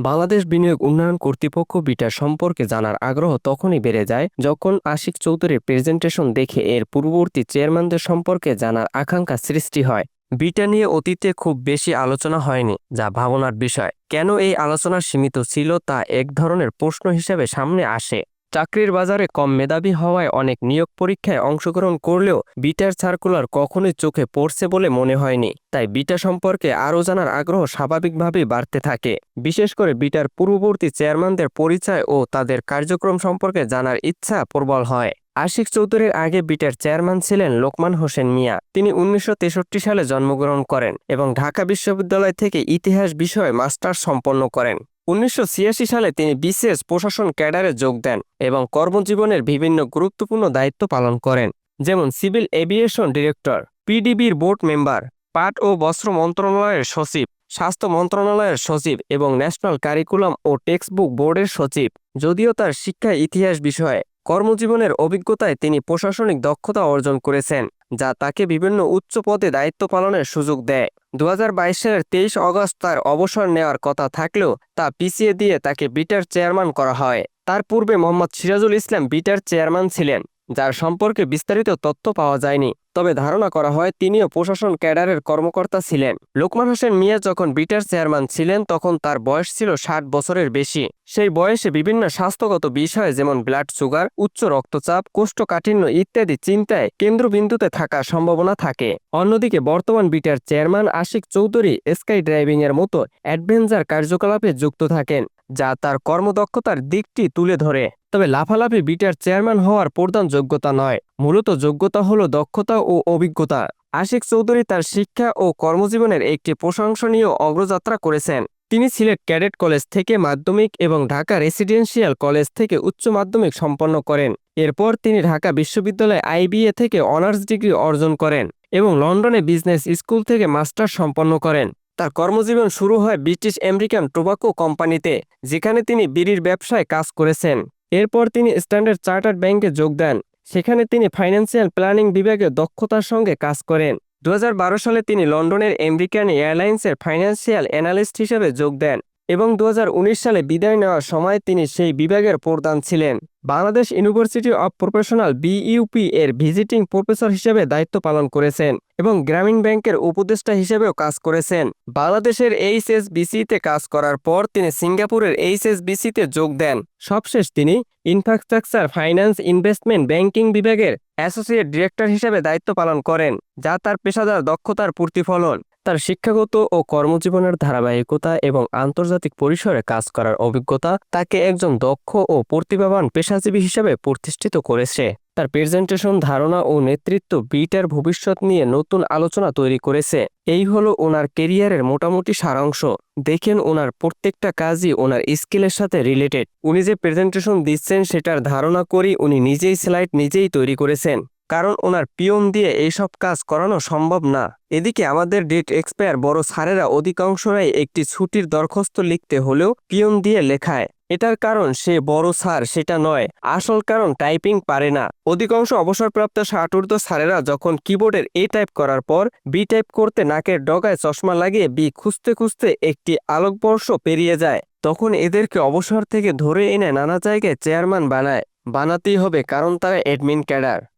বাংলাদেশ বিনিয়োগ উন্নয়ন কর্তৃপক্ষ বিটা সম্পর্কে জানার আগ্রহ তখনই বেড়ে যায় যখন আশিক চৌধুরীর প্রেজেন্টেশন দেখে এর পূর্ববর্তী চেয়ারম্যানদের সম্পর্কে জানার আকাঙ্ক্ষা সৃষ্টি হয়। বিটা নিয়ে অতীতে খুব বেশি আলোচনা হয়নি, যা ভাবনার বিষয়। কেন এই আলোচনা সীমিত ছিল তা এক ধরনের প্রশ্ন হিসেবে সামনে আসে। চাকরির বাজারে কম মেধাবী হওয়ায় অনেক নিয়োগ পরীক্ষায় অংশগ্রহণ করলেও বিটার সার্কুলার কখনোই চোখে পড়ছে বলে মনে হয়নি। তাই বিটা সম্পর্কে আরও জানার আগ্রহ স্বাভাবিকভাবেই বাড়তে থাকে। বিশেষ করে বিটার পূর্ববর্তী চেয়ারম্যানদের পরিচয় ও তাদের কার্যক্রম সম্পর্কে জানার ইচ্ছা প্রবল হয়। আশিক চৌধুরীর আগে বিটার চেয়ারম্যান ছিলেন লোকমান হোসেন মিয়া। তিনি উনিশশো তেষট্টি সালে জন্মগ্রহণ করেন এবং ঢাকা বিশ্ববিদ্যালয় থেকে ইতিহাস বিষয়ে মাস্টার্স সম্পন্ন করেন। উনিশশো ছিয়াশি সালে তিনি বিশেষ প্রশাসন ক্যাডারে যোগ দেন এবং কর্মজীবনের বিভিন্ন গুরুত্বপূর্ণ দায়িত্ব পালন করেন, যেমন সিভিল এভিয়েশন ডিরেক্টর, পিডিবির বোর্ড মেম্বার, পাট ও বস্ত্র মন্ত্রণালয়ের সচিব, স্বাস্থ্য মন্ত্রণালয়ের সচিব এবং ন্যাশনাল কারিকুলাম ও টেক্সটবুক বোর্ডের সচিব। যদিও তার শিক্ষা ইতিহাস বিষয়ে কর্মজীবনের অভিজ্ঞতায় তিনি প্রশাসনিক দক্ষতা অর্জন করেছেন। যা তাকে বিভিন্ন উচ্চ পদে দায়িত্ব পালনের সুযোগ দেয়। দু হাজার বাইশ সালের তেইশ অগস্ট তার অবসর নেওয়ার কথা থাকলেও তা পিছিয়ে দিয়ে তাকে বিটার চেয়ারম্যান করা হয়। তার পূর্বে মোহাম্মদ সিরাজুল ইসলাম বিটার চেয়ারম্যান ছিলেন, যার সম্পর্কে বিস্তারিত তথ্য পাওয়া যায়নি। তবে ধারণা করা হয় তিনিও প্রশাসন ক্যাডারের কর্মকর্তা ছিলেন। লোকমান হোসেন মিয়া যখন বিটার চেয়ারম্যান ছিলেন, তখন তার বয়স ছিল ষাট বছরের বেশি। সেই বয়সে বিভিন্ন স্বাস্থ্যগত বিষয় যেমন ব্লাড সুগার, উচ্চ রক্তচাপ, কোষ্ঠকাঠিন্য ইত্যাদি চিন্তায় কেন্দ্রবিন্দুতে থাকার সম্ভাবনা থাকে। অন্যদিকে বর্তমান বিটার চেয়ারম্যান আশিক চৌধুরী স্কাই ড্রাইভিংয়ের মতো অ্যাডভেঞ্চার কার্যকলাপে যুক্ত থাকেন। যা তার কর্মদক্ষতার দিকটি তুলে ধরে। তবে লাফালাফি বিটার চেয়ারম্যান হওয়ার প্রধান যোগ্যতা নয়, মূলত যোগ্যতা হলো দক্ষতা ও অভিজ্ঞতা। আশিক চৌধুরী তার শিক্ষা ও কর্মজীবনের একটি প্রশংসনীয় অগ্রযাত্রা করেছেন। তিনি সিলেট ক্যাডেট কলেজ থেকে মাধ্যমিক এবং ঢাকা রেসিডেন্সিয়াল কলেজ থেকে উচ্চ মাধ্যমিক সম্পন্ন করেন। এরপর তিনি ঢাকা বিশ্ববিদ্যালয় আইবিএ থেকে অনার্স ডিগ্রি অর্জন করেন এবং লন্ডনে বিজনেস স্কুল থেকে মাস্টার সম্পন্ন করেন। তার কর্মজীবন শুরু হয় ব্রিটিশ আমেরিকান টোবাকো কোম্পানিতে, যেখানে তিনি বিড়ির ব্যবসায় কাজ করেছেন। এরপর তিনি স্ট্যান্ডার্ড চার্টার ব্যাংকে যোগ দেন। সেখানে তিনি ফাইন্যান্সিয়াল প্ল্যানিং বিভাগে দক্ষতার সঙ্গে কাজ করেন। দু হাজার বারো সালে তিনি লন্ডনের আমেরিকান এয়ারলাইন্সের ফাইন্যান্সিয়াল অ্যানালিস্ট হিসেবে যোগ দেন। এবং দু হাজার উনিশ সালে বিদায় নেওয়ার সময় তিনি সেই বিভাগের প্রধান ছিলেন। Bangladesh university of professional BUP এর ভিজিটিং প্রফেসর হিসেবে দায়িত্ব পালন করেছেন এবং গ্রামীণ ব্যাংকের উপদেষ্টা হিসেবেও কাজ করেছেন। বাংলাদেশের এইচএসবিসিতে কাজ করার পর তিনি সিঙ্গাপুরের এইচএসবিসিতে যোগ দেন। সবশেষ তিনি ইনফ্রাস্ট্রাকচার, ফাইন্যান্স, ইনভেস্টমেন্ট, ব্যাংকিং বিভাগের অ্যাসোসিয়েট ডিরেক্টর হিসেবে দায়িত্ব পালন করেন, যা তার পেশাদার দক্ষতার প্রতিফলন। তার শিক্ষাগত ও কর্মজীবনের ধারাবাহিকতা এবং আন্তর্জাতিক পরিসরে কাজ করার অভিজ্ঞতা তাকে একজন দক্ষ ও প্রতিভাবান পেশাজীবী হিসেবে প্রতিষ্ঠিত করেছে। তার প্রেজেন্টেশন, ধারণা ও নেতৃত্ব বিটার ভবিষ্যৎ নিয়ে নতুন আলোচনা তৈরি করেছে। এই হলো ওনার কেরিয়ারের মোটামুটি সারাংশ। দেখেন ওনার প্রত্যেকটা কাজই ওনার স্কিলের সাথে রিলেটেড। উনি যে প্রেজেন্টেশন দিচ্ছেন সেটার ধারণা করি উনি নিজেই স্লাইড নিজেই তৈরি করেছেন। কারণ ওনার পিয়ন দিয়ে এইসব কাজ করানো সম্ভব না। এদিকে আমাদের ডেট এক্সপায়ার বড় স্যারেরা অধিকাংশরাই একটি ছুটির দরখাস্ত লিখতে হলেও পিয়ন দিয়ে লেখায়। এটার কারণ সে বড় স্যার, সেটা নয়। আসল কারণ টাইপিং পারে না। অধিকাংশ অবসরপ্রাপ্ত ষাটুর্ধ স্যারেরা যখন কিবোর্ডের এ টাইপ করার পর বি টাইপ করতে নাকের ডগায় চশমা লাগিয়ে বি খুঁজতে খুঁজতে একটি আলোকবর্ষ পেরিয়ে যায়, তখন এদেরকে অবসর থেকে ধরে এনে নানা জায়গায় চেয়ারম্যান বানায়। বানাতেই হবে, কারণ তারা অ্যাডমিন ক্যাডার।